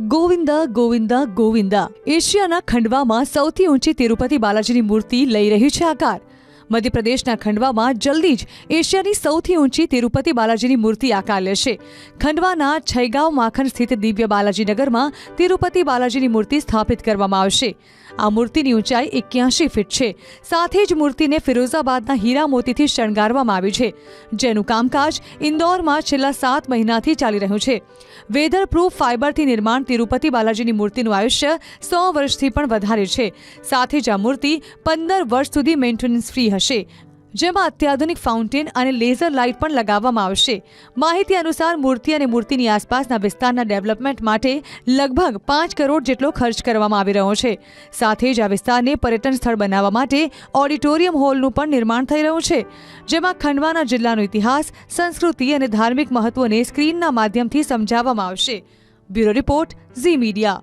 ગોવિંદા ગોવિંદા ગોવિંદા. એશિયાના ખંડવામાં સૌથી ઊંચી તિરુપતિ બાલાજીની મૂર્તિ લઈ રહી છે આકાર. મધ્યપ્રદેશના ખંડવામાં જલ્દી જ એશિયાની સૌથી ઊંચી તિરુપતિ બાલાજીની મૂર્તિ આકાર લેશે ખંડવાના છૈગાંવ માખન સ્થિત દિવ્ય બાલાજી નગરમાં તિરુપતિ બાલાજીની મૂર્તિ સ્થાપિત કરવામાં આવશે. આ મૂર્તિની ઊંચાઈ એક્યાસી ફીટ છે. સાથે જ મૂર્તિને ફિરોઝાબાદના હીરા મોતીથી શણગારવામાં આવી છે. જેનું કામકાજ ઇન્દોરમાં છેલ્લા સાત મહિનાથી ચાલી રહ્યું છે. વેધર પ્રૂફ ફાઇબરથી નિર્માણ તિરુપતિ બાલાજીની મૂર્તિનું આયુષ્ય સો વર્ષથી પણ વધારે છે. સાથે જ આ મૂર્તિ પંદર વર્ષ સુધી મેન્ટેનન્સ ફ્રી હશે, જેમાં અત્યાધુનિક ફાઉન્ટેન અને લેઝર લાઇટ પણ લગાવવામાં આવશે. માહિતી અનુસાર મૂર્તિ અને મૂર્તિની આસપાસના વિસ્તારના ડેવલપમેન્ટ માટે લગભગ પાંચ કરોડ જેટલો ખર્ચ કરવામાં આવી રહ્યો છે. સાથે જ આ વિસ્તારને પર્યટન સ્થળ બનાવવા માટે ઓડિટોરિયમ હોલનું પણ નિર્માણ થઈ રહ્યું છે, જેમાં ખંડવાના જિલ્લાનો ઇતિહાસ, સંસ્કૃતિ અને ધાર્મિક મહત્વને સ્ક્રીનના માધ્યમથી સમજાવવામાં આવશે. Bureau report, Zee Media.